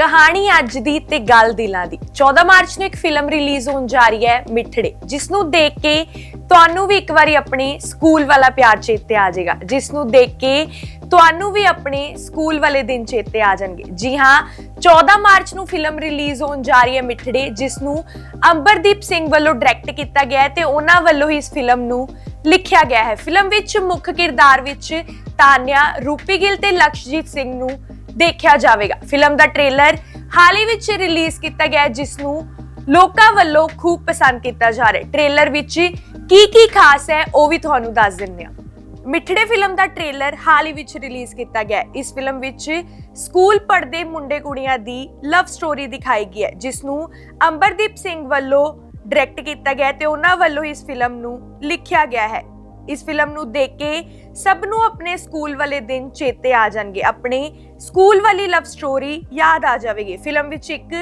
ਕਹਾਣੀ ਅੱਜ ਦੀ ਤੇ ਗੱਲ ਦਿਲਾਂ ਦੀ। 14 ਮਾਰਚ ਨੂੰ ਇੱਕ ਫਿਲਮ ਰਿਲੀਜ਼ ਹੋਣ ਜਾ ਰਹੀ ਹੈ, ਮਿੱਠੜੇ। ਜਿਸ ਨੂੰ ਦੇਖ ਕੇ ਤੁਹਾਨੂੰ ਵੀ ਇੱਕ ਵਾਰੀ ਆਪਣੇ ਸਕੂਲ ਵਾਲਾ ਪਿਆਰ ਚੇਤੇ ਆ ਜਾਏਗਾ। ਜਿਸ ਨੂੰ ਦੇਖ ਕੇ ਤੁਹਾਨੂੰ ਵੀ ਆਪਣੇ ਸਕੂਲ ਵਾਲੇ ਦਿਨ ਚੇਤੇ ਆ ਜਾਣਗੇ। ਜੀ ਹਾਂ 14 ਮਾਰਚ ਨੂੰ ਫਿਲਮ ਰਿਲੀਜ਼ ਹੋਣ ਜਾ ਰਹੀ ਹੈ, ਮਿੱਠੜੇ ਜਿਸ ਨੂੰ ਅੰਬਰਦੀਪ ਸਿੰਘ ਵੱਲੋਂ ਡਾਇਰੈਕਟ ਕੀਤਾ ਗਿਆ ਹੈ ਤੇ ਉਹਨਾਂ ਵੱਲੋਂ ਹੀ ਇਸ ਫਿਲਮ ਨੂੰ ਲਿਖਿਆ ਗਿਆ ਹੈ। ਫਿਲਮ ਵਿੱਚ ਮੁੱਖ ਕਿਰਦਾਰ ਵਿੱਚ ਤਾਨਿਆ, ਰੂਪੀ ਗਿੱਲ ਤੇ ਲਕਸ਼ਜੀਤ ਸਿੰਘ ਨੂੰ ਦੇਖਿਆ ਜਾਵੇਗਾ। ਫਿਲਮ ਦਾ ਟ੍ਰੇਲਰ ਹਾਲ ਹੀ ਵਿੱਚ ਰਿਲੀਜ਼ ਕੀਤਾ ਗਿਆ ਜਿਸ ਨੂੰ ਲੋਕਾਂ ਵੱਲੋਂ ਖੂਬ ਪਸੰਦ ਕੀਤਾ ਜਾ ਰਿਹਾ ਹੈ। ਟ੍ਰੇਲਰ ਵਿੱਚ ਕੀ ਕੀ ਖਾਸ ਹੈ, ਉਹ ਵੀ ਤੁਹਾਨੂੰ ਦੱਸ ਦਿੰਦੇ ਹਾਂ। ਮਿੱਠੜੇ ਫਿਲਮ ਦਾ ਟ੍ਰੇਲਰ ਹਾਲ ਹੀ ਵਿੱਚ ਰਿਲੀਜ਼ ਕੀਤਾ ਗਿਆ ਇਸ ਫਿਲਮ ਵਿੱਚ ਸਕੂਲ ਪੜ੍ਹਦੇ ਮੁੰਡੇ ਕੁੜੀਆਂ ਦੀ ਲਵ ਸਟੋਰੀ ਦਿਖਾਈ ਗਈ ਹੈ, ਜਿਸ ਨੂੰ ਅੰਬਰਦੀਪ ਸਿੰਘ ਵੱਲੋਂ ਡਾਇਰੈਕਟ ਕੀਤਾ ਗਿਆ ਹੈ ਤੇ ਉਹਨਾਂ ਵੱਲੋਂ ਇਸ ਫਿਲਮ ਨੂੰ ਲਿਖਿਆ ਗਿਆ ਹੈ। ਇਸ ਫਿਲਮ ਨੂੰ ਦੇਖ ਕੇ ਸਭ ਨੂੰ ਆਪਣੇ ਸਕੂਲ ਵਾਲੇ ਦਿਨ ਚੇਤੇ ਆ ਜਾਣਗੇ। ਆਪਣੇ ਸਕੂਲ ਵਾਲੀ ਲਵ ਸਟੋਰੀ ਯਾਦ ਆ ਜਾਵੇਗੀ। ਫਿਲਮ ਵਿੱਚ ਇੱਕ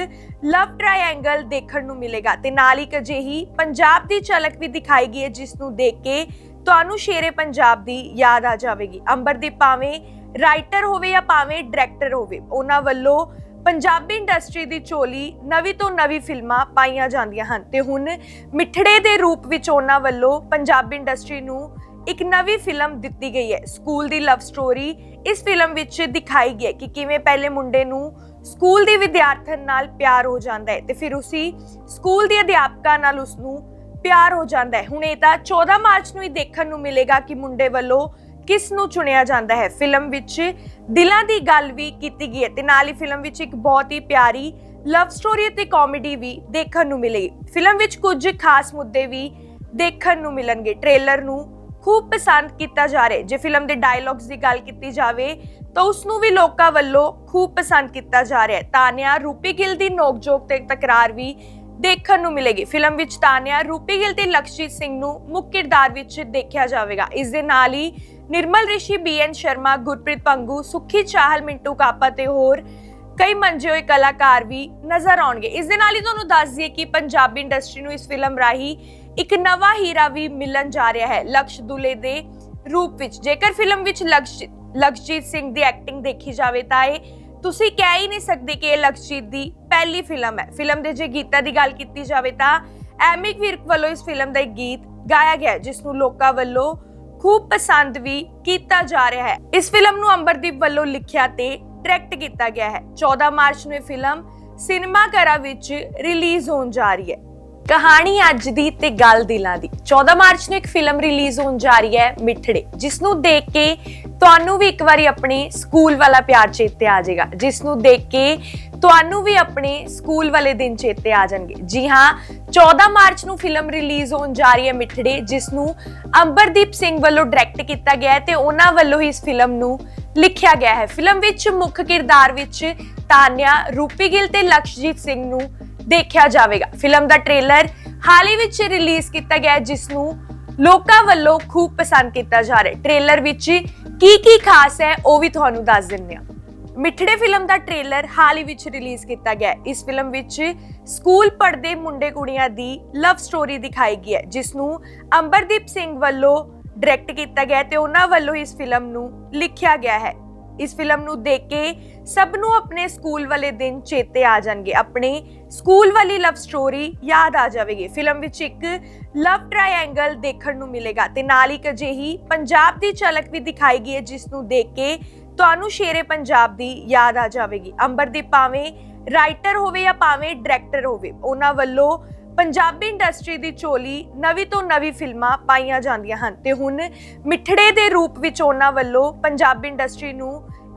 ਲਵ ਟ੍ਰਾਇੰਗਲ ਦੇਖਣ ਨੂੰ ਮਿਲੇਗਾ ਤੇ ਨਾਲ ਹੀ ਅਜਿਹੀ ਪੰਜਾਬ ਦੀ ਝਲਕ ਵੀ ਦਿਖਾਈ ਗਈ ਹੈ, ਜਿਸ ਨੂੰ ਦੇਖ ਕੇ ਤੁਹਾਨੂੰ ਸ਼ੇਰੇ ਪੰਜਾਬ ਦੀ ਯਾਦ ਆ ਜਾਵੇਗੀ। ਅੰਬਰਦੀਪ ਭਾਵੇਂ ਰਾਈਟਰ ਹੋਵੇ ਜਾਂ ਭਾਵੇਂ ਡਾਇਰੈਕਟਰ ਹੋਵੇ, ਉਹਨਾਂ ਵੱਲੋਂ ਪੰਜਾਬੀ ਇੰਡਸਟਰੀ ਦੀ ਝੋਲੀ ਨਵੀਂ ਤੋਂ ਨਵੀਂ ਫਿਲਮਾਂ ਪਾਈਆਂ ਜਾਂਦੀਆਂ ਹਨ ਤੇ ਹੁਣ ਮਿੱਠੜੇ ਦੇ ਰੂਪ ਵਿੱਚ ਉਹਨਾਂ ਵੱਲੋਂ ਪੰਜਾਬੀ ਇੰਡਸਟਰੀ ਨੂੰ ਇੱਕ ਨਵੀਂ ਫਿਲਮ ਦਿੱਤੀ ਗਈ ਹੈ, ਸਕੂਲ ਦੀ ਲਵ ਸਟੋਰੀ। ਇਸ ਫਿਲਮ ਵਿੱਚ ਦਿਖਾਈ ਗਈ ਹੈ ਕਿ ਕਿਵੇਂ ਪਹਿਲੇ ਮੁੰਡੇ ਨੂੰ ਸਕੂਲ ਦੀ ਵਿਦਿਆਰਥਣ ਨਾਲ ਪਿਆਰ ਹੋ ਜਾਂਦਾ ਹੈ ਤੇ ਫਿਰ ਉਸੇ ਸਕੂਲ ਦੀ ਅਧਿਆਪਕਾ ਨਾਲ ਉਸ ਨੂੰ ਪਿਆਰ ਹੋ ਜਾਂਦਾ ਹੈ। ਹੁਣ ਇਹ ਤਾਂ 14 ਮਾਰਚ ਨੂੰ ਹੀ ਦੇਖਣ ਨੂੰ ਮਿਲੇਗਾ ਕਿ ਮੁੰਡੇ ਵੱਲੋਂ ਕਿਸ ਨੂੰ ਚੁਣਿਆ ਜਾਂਦਾ ਹੈ। ਫਿਲਮ ਵਿੱਚ ਦਿਲਾਂ ਦੀ ਗੱਲ ਵੀ ਕੀਤੀ ਗਈ ਹੈ ਤੇ ਨਾਲ ਹੀ ਫਿਲਮ ਵਿੱਚ ਇੱਕ ਬਹੁਤ ਹੀ ਪਿਆਰੀ ਲਵ ਸਟੋਰੀ ਅਤੇ ਕਾਮੇਡੀ ਵੀ ਦੇਖਣ ਨੂੰ ਮਿਲੇਗੀ। ਫਿਲਮ ਵਿੱਚ ਕੁਝ ਖਾਸ ਮੁੱਦੇ ਵੀ ਦੇਖਣ ਨੂੰ ਮਿਲਣਗੇ। ਟ੍ਰੇਲਰ ਨੂੰ ਖੂਬ ਪਸੰਦ ਕੀਤਾ ਜਾ ਰਿਹਾ ਜੇ ਫਿਲਮ ਦੇ ਡਾਇਲੌਗਸ ਦੀ ਗੱਲ ਕੀਤੀ ਜਾਵੇ, ਤਾਂ ਉਸ ਨੂੰ ਵੀ ਲੋਕਾਂ ਵੱਲੋਂ ਖੂਬ ਪਸੰਦ ਕੀਤਾ ਜਾ ਰਿਹਾ ਹੈ। ਤਾਨਿਆ, ਰੂਪੀ ਗਿੱਲ ਦੀ ਨੋਕਝੋਕ ਤੇ ਤਕਰਾਰ ਵੀ ਦੇਖਣ ਨੂੰ ਮਿਲੇਗੀ। ਫਿਲਮ ਵਿੱਚ ਤਾਨਿਆ, ਰੂਪੀ ਗਿੱਲ ਤੇ ਲਕਸ਼ਜੀਤ ਸਿੰਘ ਨੂੰ ਮੁੱਖ ਕਿਰਦਾਰ ਵਿੱਚ ਦੇਖਿਆ ਜਾਵੇਗਾ। ਇਸ ਦੇ ਨਾਲ ਹੀ ਨਿਰਮਲ ਰਿਸ਼ੀ ਬੀਐਨ ਸ਼ਰਮਾ, ਗੁਰਪ੍ਰੀਤ ਪੰਗੂ, ਸੁਖੀ ਚਾਹਲ, ਮਿੰਟੂ ਕਾਪਾ ਤੇ ਹੋਰ ਕਈ ਮੰਜੇ ਹੋਏ ਕਲਾਕਾਰ ਵੀ ਨਜ਼ਰ ਆਉਣਗੇ। ਇਸ ਦੇ ਨਾਲ ਹੀ ਤੁਹਾਨੂੰ ਦੱਸ ਦਈਏ ਕਿ ਪੰਜਾਬੀ ਇੰਡਸਟਰੀ ਨੂੰ ਇਸ ਫਿਲਮ ਰਾਹੀਂ ਇੱਕ ਨਵਾਂ ਹੀਰਾ ਵੀ ਮਿਲਣ ਜਾ ਰਿਹਾ ਹੈ ਲਕਸ਼ ਦੁਲੇ ਦੇ ਰੂਪ ਵਿੱਚ। ਜੇਕਰ ਫਿਲਮ ਵਿੱਚ ਲਕਸ਼ਜੀਤ ਸਿੰਘ ਦੀ ਐਕਟਿੰਗ ਦੇਖੀ ਜਾਵੇ ਤਾਂ ਇਹ ਤੁਸੀਂ ਕਹਿ ਹੀ ਨਹੀਂ ਸਕਦੇ ਕਿ ਇਹ ਲਕਸ਼ਜੀਤ ਦੀ ਪਹਿਲੀ ਫਿਲਮ ਹੈ। ਫਿਲਮ ਦੇ ਜੇ ਗੀਤਾਂ ਦੀ ਗੱਲ ਕੀਤੀ ਜਾਵੇ ਤਾਂ ਐਮਿਕ ਵਿਰਕ ਵੱਲੋਂ ਇਸ ਫਿਲਮ ਦਾ ਇੱਕ ਗੀਤ ਗਾਇਆ ਗਿਆ ਹੈ, ਜਿਸ ਨੂੰ ਲੋਕਾਂ ਵੱਲੋਂ ਖੂਬ ਪਸੰਦ ਵੀ ਕੀਤਾ ਜਾ ਰਿਹਾ ਹੈ। ਇਸ ਫਿਲਮ ਨੂੰ ਅੰਬਰਦੀਪ ਵੱਲੋਂ ਲਿਖਿਆ ਤੇ ਡਾਇਰੈਕਟ ਕੀਤਾ ਗਿਆ ਹੈ। 14 ਮਾਰਚ ਨੂੰ ਇਹ ਫਿਲਮ ਸਿਨੇਮਾ ਘਰਾਂ ਵਿੱਚ ਰਿਲੀਜ਼ ਹੋਣ ਜਾ ਰਹੀ ਹੈ। ਕਹਾਣੀ ਅੱਜ ਦੀ ਤੇ ਗੱਲ ਦਿਲਾਂ ਦੀ। 14 ਮਾਰਚ ਨੂੰ ਇੱਕ ਫਿਲਮ ਰਿਲੀਜ਼ ਹੋਣ ਜਾ ਰਹੀ ਹੈ ਮਿੱਠੜੇ ਜਿਸ ਨੂੰ ਦੇਖ ਕੇ ਤੁਹਾਨੂੰ ਵੀ ਇੱਕ ਵਾਰੀ ਆਪਣੇ ਸਕੂਲ ਵਾਲਾ ਪਿਆਰ ਚੇਤੇ ਆ ਜਾਏਗਾ। ਜਿਸ ਨੂੰ ਦੇਖ ਕੇ ਤੁਹਾਨੂੰ ਵੀ ਆਪਣੇ ਸਕੂਲ ਵਾਲੇ ਦਿਨ ਚੇਤੇ ਆ ਜਾਣਗੇ। ਜੀ ਹਾਂ 14 ਮਾਰਚ ਨੂੰ ਫਿਲਮ ਰਿਲੀਜ਼ ਹੋਣ ਜਾ ਰਹੀ ਹੈ ਮਿੱਠੜੇ ਜਿਸ ਨੂੰ ਅੰਬਰਦੀਪ ਸਿੰਘ ਵੱਲੋਂ ਡਾਇਰੈਕਟ ਕੀਤਾ ਗਿਆ ਹੈ ਤੇ ਉਹਨਾਂ ਵੱਲੋਂ ਹੀ ਇਸ ਫਿਲਮ ਨੂੰ ਲਿਖਿਆ ਗਿਆ ਹੈ। ਫਿਲਮ ਵਿੱਚ ਮੁੱਖ ਕਿਰਦਾਰ ਵਿੱਚ ਤਾਨਿਆ, ਰੂਪੀ ਗਿੱਲ ਤੇ ਲਕਸ਼ਜੀਤ ਸਿੰਘ ਨੂੰ ਦੇਖਿਆ ਜਾਵੇਗਾ। ਫਿਲਮ ਦਾ ਟ੍ਰੇਲਰ ਹਾਲ ਹੀ ਵਿੱਚ ਰਿਲੀਜ਼ ਕੀਤਾ ਗਿਆ ਹੈ, ਜਿਸ ਨੂੰ ਲੋਕਾਂ ਵੱਲੋਂ ਖੂਬ ਪਸੰਦ ਕੀਤਾ ਜਾ ਰਿਹਾ ਹੈ। ਟ੍ਰੇਲਰ ਵਿੱਚ ਕੀ ਕੀ ਖਾਸ ਹੈ ਉਹ ਵੀ ਤੁਹਾਨੂੰ ਦੱਸ ਦਿੰਦੇ ਹਾਂ। ਮਿੱਠੜੇ ਫਿਲਮ ਦਾ ਟ੍ਰੇਲਰ ਹਾਲ ਹੀ ਵਿੱਚ ਰਿਲੀਜ਼ ਕੀਤਾ ਗਿਆ ਇਸ ਫਿਲਮ ਵਿੱਚ ਸਕੂਲ ਪੜ੍ਹਦੇ ਮੁੰਡੇ ਕੁੜੀਆਂ ਦੀ ਲਵ ਸਟੋਰੀ ਦਿਖਾਈ ਗਈ ਹੈ ਜਿਸ ਨੂੰ ਅੰਬਰਦੀਪ ਸਿੰਘ ਵੱਲੋਂ ਡਾਇਰੈਕਟ ਕੀਤਾ ਗਿਆ ਹੈ ਤੇ ਉਹਨਾਂ ਵੱਲੋਂ ਇਸ ਫਿਲਮ ਨੂੰ ਲਿਖਿਆ ਗਿਆ ਹੈ। ਇਸ ਫਿਲਮ ਨੂੰ ਦੇਖ ਕੇ ਸਭ ਨੂੰ ਆਪਣੇ ਸਕੂਲ ਵਾਲੇ ਦਿਨ ਚੇਤੇ ਆ ਜਾਣਗੇ, ਆਪਣੇ ਸਕੂਲ ਵਾਲੀ ਲਵ ਸਟੋਰੀ ਯਾਦ ਆ ਜਾਵੇਗੀ। ਫਿਲਮ ਵਿੱਚ ਇੱਕ ਲਵ ਟ੍ਰਾਇੰਗਲ ਦੇਖਣ ਨੂੰ ਮਿਲੇਗਾ ਤੇ ਨਾਲ ਹੀ ਇੱਕ ਅਜਿਹੀ ਪੰਜਾਬ ਦੀ ਝਲਕ ਵੀ ਦਿਖਾਈ ਗਈ ਹੈ, ਜਿਸ ਨੂੰ ਦੇਖ ਕੇ ਤੁਹਾਨੂੰ ਸ਼ੇਰੇ ਪੰਜਾਬ ਦੀ ਯਾਦ ਆ ਜਾਵੇਗੀ। ਅੰਬਰਦੀਪ ਭਾਵੇਂ ਰਾਈਟਰ ਹੋਵੇ ਜਾਂ ਭਾਵੇਂ ਡਾਇਰੈਕਟਰ ਹੋਵੇ, ਉਹਨਾਂ ਵੱਲੋਂ ਪੰਜਾਬੀ ਇੰਡਸਟਰੀ ਦੀ ਝੋਲੀ ਨਵੀਂ ਤੋਂ ਨਵੀਂ ਫਿਲਮਾਂ ਪਾਈਆਂ ਜਾਂਦੀਆਂ ਹਨ ਤੇ ਹੁਣ ਮਿੱਠੜੇ ਦੇ ਰੂਪ ਵਿੱਚ ਉਹਨਾਂ ਵੱਲੋਂ ਪੰਜਾਬੀ ਇੰਡਸਟਰੀ ਨੂੰ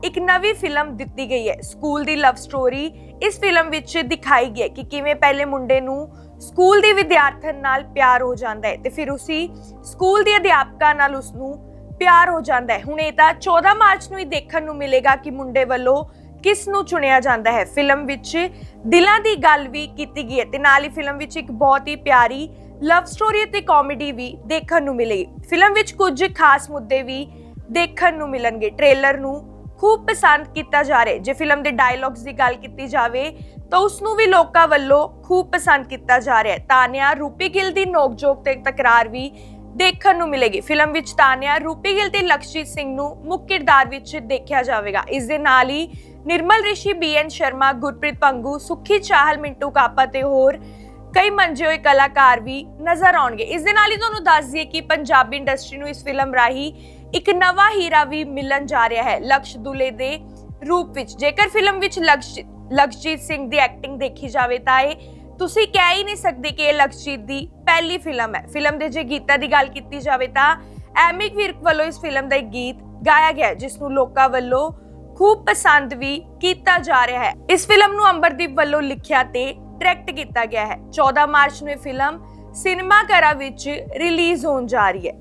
ਇੱਕ ਨਵੀਂ ਫਿਲਮ ਦਿੱਤੀ ਗਈ ਹੈ, ਸਕੂਲ ਦੀ ਲਵ ਸਟੋਰੀ। ਇਸ ਫਿਲਮ ਵਿੱਚ ਦਿਖਾਈ ਗਈ ਹੈ ਕਿ ਕਿਵੇਂ ਪਹਿਲੇ ਮੁੰਡੇ ਨੂੰ ਸਕੂਲ ਦੀ ਵਿਦਿਆਰਥਣ ਨਾਲ ਪਿਆਰ ਹੋ ਜਾਂਦਾ ਹੈ ਤੇ ਫਿਰ ਉਸੇ ਸਕੂਲ ਦੀ ਅਧਿਆਪਕਾ ਨਾਲ ਉਸ ਨੂੰ ਪਿਆਰ ਹੋ ਜਾਂਦਾ ਹੈ। ਹੁਣ ਇਹ ਤਾਂ 14 ਮਾਰਚ ਨੂੰ ਹੀ ਦੇਖਣ ਨੂੰ ਮਿਲੇਗਾ ਕਿ ਮੁੰਡੇ ਵੱਲੋਂ ਕਿਸ ਨੂੰ ਚੁਣਿਆ ਜਾਂਦਾ ਹੈ? ਫਿਲਮ ਵਿੱਚ ਦਿਲਾਂ ਦੀ ਗੱਲ ਵੀ ਕੀਤੀ ਗਈ ਹੈ ਤੇ ਨਾਲ ਹੀ ਫਿਲਮ ਵਿੱਚ ਇੱਕ ਬਹੁਤ ਹੀ ਪਿਆਰੀ ਲਵ ਸਟੋਰੀ ਅਤੇ ਕਾਮੇਡੀ ਵੀ ਦੇਖਣ ਨੂੰ ਮਿਲੇਗੀ ਫਿਲਮ ਵਿੱਚ ਕੁਝ ਖਾਸ ਮੁੱਦੇ ਵੀ ਦੇਖਣ ਨੂੰ ਮਿਲਣਗੇ। ਟ੍ਰੇਲਰ ਨੂੰ ਖੂਬ ਪਸੰਦ ਕੀਤਾ ਜਾ ਰਿਹਾ ਜੇ ਫਿਲਮ ਦੇ ਡਾਇਲੌਗਸ ਦੀ ਗੱਲ ਕੀਤੀ ਜਾਵੇ, ਤਾਂ ਉਸ ਨੂੰ ਵੀ ਲੋਕਾਂ ਵੱਲੋਂ ਖੂਬ ਪਸੰਦ ਕੀਤਾ ਜਾ ਰਿਹਾ ਹੈ। ਤਾਨਿਆ, ਰੂਪੀ ਗਿੱਲ ਦੀ ਨੋਕਝੋਕ ਤੇ ਤਕਰਾਰ ਵੀ ਦੇਖਣ ਨੂੰ ਮਿਲੇਗੀ। ਫਿਲਮ ਵਿੱਚ ਤਾਨਿਆ, ਰੂਪੀ ਗਿੱਲ ਤੇ ਲਕਸ਼ਜੀਤ ਸਿੰਘ ਨੂੰ ਮੁੱਖ ਕਿਰਦਾਰ ਵਿੱਚ ਦੇਖਿਆ ਜਾਵੇਗਾ। ਇਸ ਦੇ ਨਾਲ ਹੀ ਨਿਰਮਲ ਰਿਸ਼ੀ ਬੀਐਨ ਸ਼ਰਮਾ, ਗੁਰਪ੍ਰੀਤ ਪੰਗੂ, ਸੁਖੀ ਚਾਹਲ, ਮਿੰਟੂ ਕਾਪਾ ਤੇ ਹੋਰ ਕਈ ਮੰਜੇ ਹੋਏ ਕਲਾਕਾਰ ਵੀ ਨਜ਼ਰ ਆਉਣਗੇ। ਇਸ ਦੇ ਨਾਲ ਹੀ ਤੁਹਾਨੂੰ ਦੱਸ ਦਈਏ ਕਿ ਪੰਜਾਬੀ ਇੰਡਸਟਰੀ ਨੂੰ ਇਸ ਫਿਲਮ ਰਾਹੀਂ ਇੱਕ ਨਵਾਂ ਹੀਰਾ ਵੀ ਮਿਲਣ ਜਾ ਰਿਹਾ ਹੈ, ਲਕਸ਼ ਦੁਲੇ ਦੇ ਰੂਪ ਵਿੱਚ। ਜੇਕਰ ਫਿਲਮ ਵਿੱਚ ਲਕਸ਼, ਲਕਸ਼ਜੀਤ ਸਿੰਘ ਦੀ ਐਕਟਿੰਗ ਦੇਖੀ ਜਾਵੇ ਤਾਂ ਇਹ ਤੁਸੀਂ ਕਹਿ ਹੀ ਨਹੀਂ ਸਕਦੇ ਕਿ ਇਹ ਲਕਸ਼ਜੀਤ ਦੀ ਪਹਿਲੀ ਫਿਲਮ ਹੈ। ਫਿਲਮ ਦੇ ਜੇ ਗੀਤਾਂ ਦੀ ਗੱਲ ਕੀਤੀ ਜਾਵੇ ਤਾਂ ਐਮਿਕ ਵਿਰਕ ਵੱਲੋਂ ਇਸ ਫਿਲਮ ਦਾ ਇੱਕ ਗੀਤ ਗਾਇਆ ਗਿਆ ਹੈ, ਜਿਸ ਨੂੰ ਲੋਕਾਂ ਵੱਲੋਂ ਖੂਬ ਪਸੰਦ ਵੀ ਕੀਤਾ ਜਾ ਰਿਹਾ ਹੈ। ਇਸ ਫਿਲਮ ਨੂੰ ਅੰਬਰਦੀਪ ਵੱਲੋਂ ਲਿਖਿਆ ਤੇ ਡਾਇਰੈਕਟ ਕੀਤਾ ਗਿਆ ਹੈ। 14 ਮਾਰਚ ਨੂੰ ਇਹ ਫਿਲਮ ਸਿਨੇਮਾ ਘਰਾਂ ਵਿੱਚ ਰਿਲੀਜ਼ ਹੋਣ ਜਾ ਰਹੀ ਹੈ।